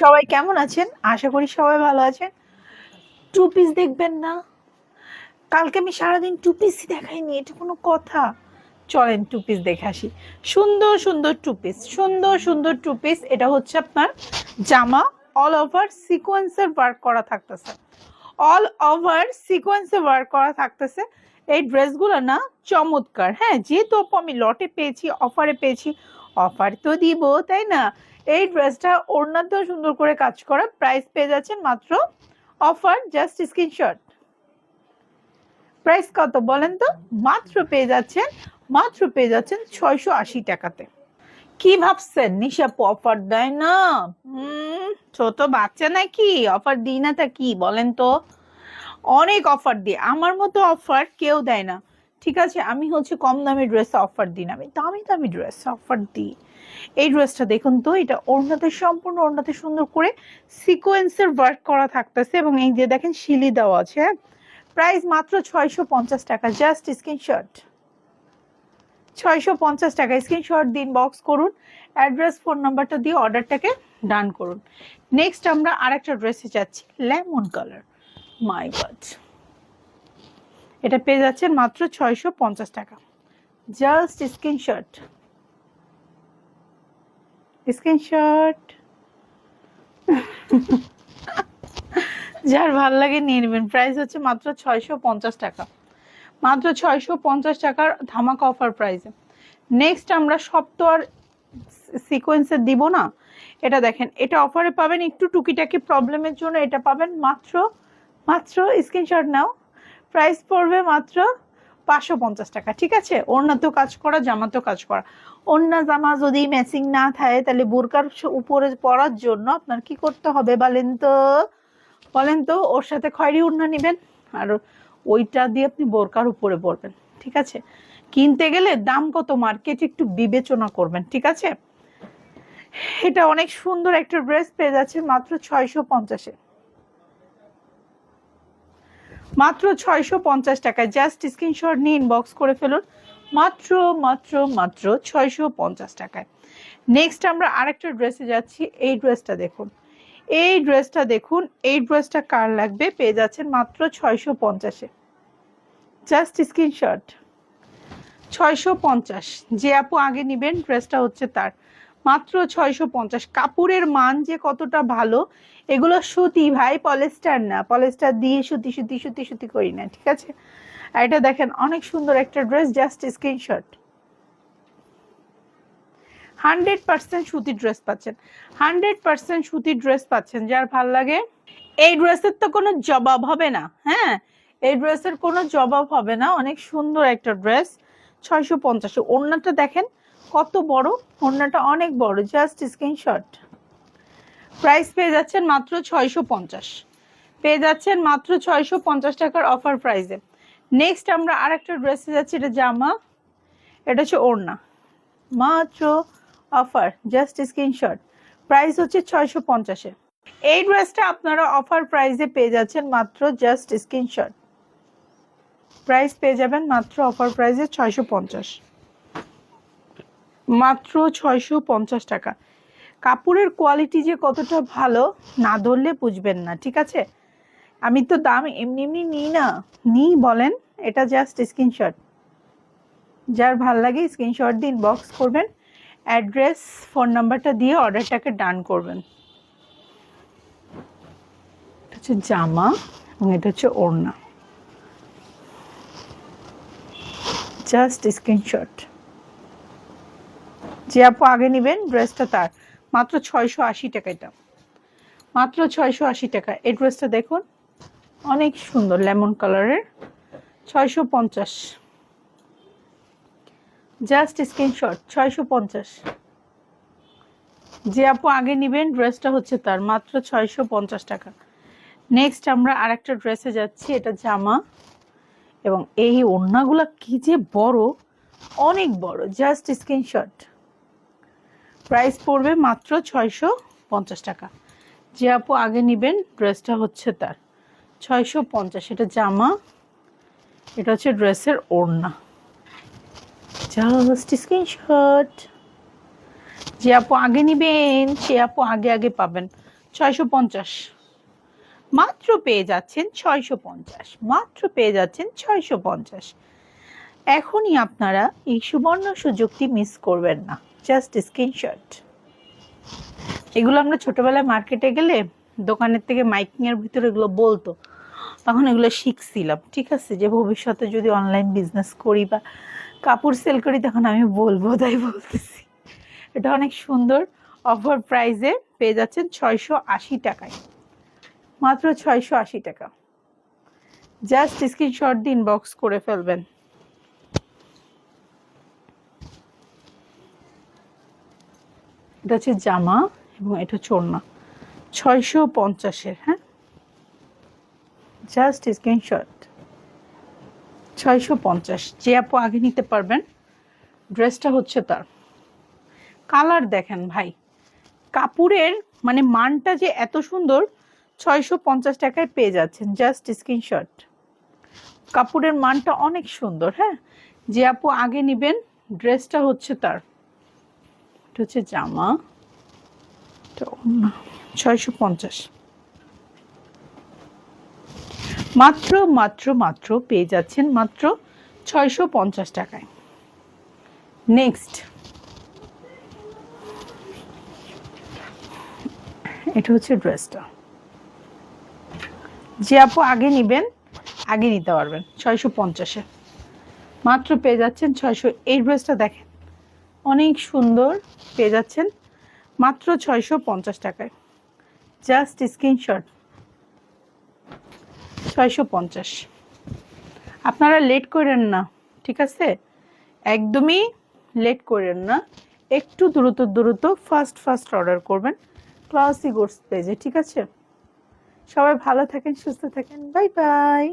সবাই কেমন আছেন? আশা করি সবাই ভালো আছেন। টু পিস দেখবেন না। কালকে আমি সারাদিন টু পিসই দেখাইনি, এটা কোনো কথা। চলেন টু পিস দেখে আসি। সুন্দর সুন্দর টু পিস, সুন্দর সুন্দর টু পিস। এটা হচ্ছে আপনার জামা অল ওভার সিকোয়েন্সের ওয়ার্ক করা থাকতেছে। অল ওভার সিকোয়েন্সে ওয়ার্ক করা থাকতেছে। এই ড্রেসগুলো না চমৎকার। হ্যাঁ যেহেতু আমি লটে পেয়েছি অফারে পেয়েছি অফার তো দিব, তাই না? এই ড্রেসটা ওড়নাতেও সুন্দর করে কাজ করা প্রাইস পেয়ে যাচ্ছেন মাত্র অফার জাস্ট স্ক্রিনশট প্রাইস কত বলেন তো? মাত্র পেয়ে যাচ্ছেন, মাত্র পেয়ে যাচ্ছেন ছয়শো আশি টাকাতে। কি ভাবছেন? নিশাপু অফার দেয় না? ছোট বাচ্চা নাকি? অফার দিই না তা কি বলেন তো? অনেক অফার দিই আমার মতো অফার কেউ দেয় না। ঠিক আছে, আমি হচ্ছে কম দামি ড্রেস অফার দিন আমি দামি দামি ড্রেস অফার দিই। এই ড্রেসটা দেখুন তো, এটা ওড়নাতে সম্পূর্ণ, ওড়নাতে সুন্দর করে সিকোয়েন্সের ওয়ার্ক করা থাকতেছে এবং এই যে দেখেন শিলি দেওয়া আছে প্রাইস মাত্র ছয়শো পঞ্চাশ টাকা জাস্ট স্ক্রিনশট ছয়শো পঞ্চাশ টাকা স্ক্রিনশট দিন বক্স করুন অ্যাড্রেস ফোন নাম্বারটা দিয়ে অর্ডারটাকে ডান করুন। নেক্সট আমরা আরেকটা ড্রেসে যাচ্ছি লেমন কালার মাই গড এটা পেয়ে যাচ্ছেন মাত্র ছয়শো পঞ্চাশ টাকা। Just screenshot. স্ক্রিনশট। যার ভালো লাগে নিয়ে নেবেন। প্রাইস হচ্ছে মাত্র ছয়শো পঞ্চাশ টাকা। মাত্র ছয়শো পঞ্চাশ টাকার ধামাকা অফার প্রাইসে। নেক্সট আমরা সব তো আর সিকোয়েন্সে দিব না। এটা দেখেন, এটা অফারে পাবেন একটু টুকিটাকি প্রবলেমের জন্য এটা পাবেন মাত্র মাত্র স্ক্রিনশট নাও। প্রাইস পড়বে মাত্র পাঁচশো পঞ্চাশ টাকা। ঠিক আছে? ওড়নাতেও কাজ করা জামাতেও কাজ করা। ওড়না, জামা যদি ম্যাচিং না থাকে, তাহলে বোরকার উপরে পরার জন্য আপনার কি করতে হবে বলেন তো? বলেন তো, ওর সাথে খয়েরি ওড়না নেবেন আর ওইটা দিয়ে আপনি বোরকার উপরে পরবেন। ঠিক আছে? কিনতে গেলে দাম কত মার্কেট একটু বিবেচনা করবেন। ঠিক আছে? এটা অনেক সুন্দর একটা ড্রেস পেয়ে যাচ্ছে মাত্র ছয়শো পঞ্চাশে। মাত্র ছয়শো পঞ্চাশ টাকায় জাস্ট স্ক্রিনশট নিয়ে ইনবক্স করে ফেলুন। মাত্র মাত্র মাত্র ছয়শো পঞ্চাশ টাকায়। নেক্সট আমরা আরেকটা ড্রেসে যাচ্ছি। এই ড্রেসটা দেখুন। এই ড্রেসটা দেখুন। এই ড্রেসটা কার লাগবে? পেয়ে যাচ্ছেন মাত্র ছয়শো পঞ্চাশে। জাস্ট স্ক্রিনশট ছয়শো পঞ্চাশ। যে আপু আগে নিবেন ড্রেসটা হচ্ছে তার। মাত্র ছয়শো পঞ্চাশ। কাপড়ের মান যে কতটা ভালো, এগুলো সুতি ভাই, পলেস্টার না। পলেস্টার দিয়ে সুতি সুতি সুতি সুতি করি না, ঠিক আছে? আর এটা দেখেন, অনেক সুন্দর একটা dress, just screenshot. Hundred percent সুতি ড্রেস পাচ্ছেন। হান্ড্রেড পার্সেন্ট সুতি ড্রেস পাচ্ছেন, যার ভালো লাগে। এই ড্রেসের তো কোনো জবাব হবে না হ্যাঁ? এই ড্রেসের কোনো জবাব হবে না। অনেক সুন্দর একটা ড্রেস, ছয়শো পঞ্চাশে। ওড়নাটা দেখেন কত বড়? ওড়নাটা অনেক বড় জাস্ট স্ক্রিনশট প্রাইস পেয়ে যাচ্ছেন মাত্র ছয়শো পঞ্চাশ। পেয়ে যাচ্ছেন মাত্র ছয়শো পঞ্চাশ টাকার অফার প্রাইসে নেক্সট আমরা আরেকটা ড্রেসে যাচ্ছি, এটা জামা। এটা হচ্ছে ওড়না। মাত্র অফার জাস্ট স্ক্রিনশট প্রাইস হচ্ছে ছয়শো পঞ্চাশে এই ড্রেসটা আপনারা অফার প্রাইসে পেয়ে যাচ্ছেন মাত্র জাস্ট স্ক্রিনশট প্রাইস পেয়ে যাবেন মাত্র অফার প্রাইসে ছয়শো পঞ্চাশ। মাত্র ছয়শো পঞ্চাশ টাকা। কাপড়ের কোয়ালিটি যে কতটা ভালো, না ধরলে বুঝবেন না, ঠিক আছে? আমি তো দাম এমনি এমনি নিই না। নিই, বলেন, এটা জাস্ট স্ক্রিনশট যার ভালো লাগে স্ক্রিনশট দিন বক্স করবেন অ্যাড্রেস ফোন নাম্বারটা দিয়ে অর্ডারটাকে ডান করবেন। এটা হচ্ছে জামা এবং এটা হচ্ছে ওড়না। জাস্ট স্ক্রিনশট যে আপু আগে নেবেন ড্রেসটা তার। মাত্র ছয়শো আশি টাকা এটা। মাত্র ছয়শো আশি টাকা। এই ড্রেসটা দেখুন, অনেক সুন্দর লেমন কালারের। ছয়শো পঞ্চাশ। জাস্ট স্ক্রিনশট, ছয়শো পঞ্চাশ। যে আপু আগে নেবেন ড্রেসটা হচ্ছে তার, মাত্র ছয়শো পঞ্চাশ টাকা। নেক্সট আমরা আরেকটা ড্রেসে যাচ্ছি, এটা জামা। এবং এই ওড়নাগুলো কি যে বড়, অনেক বড়। Just screenshot. প্রাইস পড়বে মাত্র ছয়শো পঞ্চাশ টাকা। যে আপু আগে নেবেন, ড্রেসটা হচ্ছে তার ছয়শো পঞ্চাশ। এটা জামা, এটা হচ্ছে ড্রেসের ওড়না। জাস্ট স্ক্রিনশট যে আপু আগে নিবেন, সে আপু আগে আগে পাবেন ছয়শো পঞ্চাশ। মাত্র পেয়ে যাচ্ছেন ছয়শো পঞ্চাশ। মাত্র পেয়ে যাচ্ছেন ছয়শো পঞ্চাশ। এখনই আপনারা এই সুবর্ণ সুযোগটি মিস করবেন না। জাস্ট স্ক্রিনশট এগুলো আমরা ছোটবেলায় মার্কেটে গেলে দোকানের থেকে মাইকিংয়ের ভিতরে এগুলো বলতো। তখন এগুলো শিখছিলাম, ঠিক আছে? যে ভবিষ্যতে যদি অনলাইন বিজনেস করি বা কাপড় সেল করি, তখন আমি বলব, তাই বলতেছি। এটা অনেক সুন্দর। অফার প্রাইসে পেয়ে যাচ্ছেন ছয়শো আশি টাকায়। মাত্র ছয়শো আশি টাকা। জাস্ট স্ক্রিনশট দিন বক্স করে ফেলবেন। এটা হচ্ছে জামা এবং এটা চোরনা ছয়শো পঞ্চাশের হ্যাঁ? জাস্ট স্ক্রিনশট ছয়শো পঞ্চাশ। যে আপু আগে নিতে পারবেন, ড্রেসটা হচ্ছে তার। কালার দেখেন ভাই, কাপড়ের মানে মানটা যে এত সুন্দর, ছয়শো পঞ্চাশ টাকায় পেয়ে যাচ্ছেন। জাস্ট স্ক্রিনশট কাপড়ের মানটা অনেক সুন্দর হ্যাঁ? যে আপু আগে নেবেন, ড্রেসটা হচ্ছে তার। এটা হচ্ছে জামা ছয়শো পঞ্চাশ। মাত্র মাত্র মাত্র পেয়ে যাচ্ছেন মাত্র ছয়শো পঞ্চাশ টাকায়। নেক্সট এটা হচ্ছে ড্রেসটা। যে আপু আগে নিবেন, আগে নিতে পারবেন, ছয়শো পঞ্চাশে। মাত্র পেয়ে যাচ্ছেন ছয়শো, এই ড্রেসটা দেখেন। অনেক সুন্দর পেয়ে যাচ্ছেন মাত্র ছয়শো পঞ্চাশ টাকায়। Just screenshot. ছয়শো পঞ্চাশ। আপনারা লেট করেন না, ঠিক আছে? একদমই লেট করেন না। একটু দ্রুত দ্রুত ফার্স্ট ফার্স্ট অর্ডার করবেন। ক্লাসি গোডস পেজে ঠিক আছে? সবাই ভালো থাকেন, সুস্থ থাকেন। Bye bye.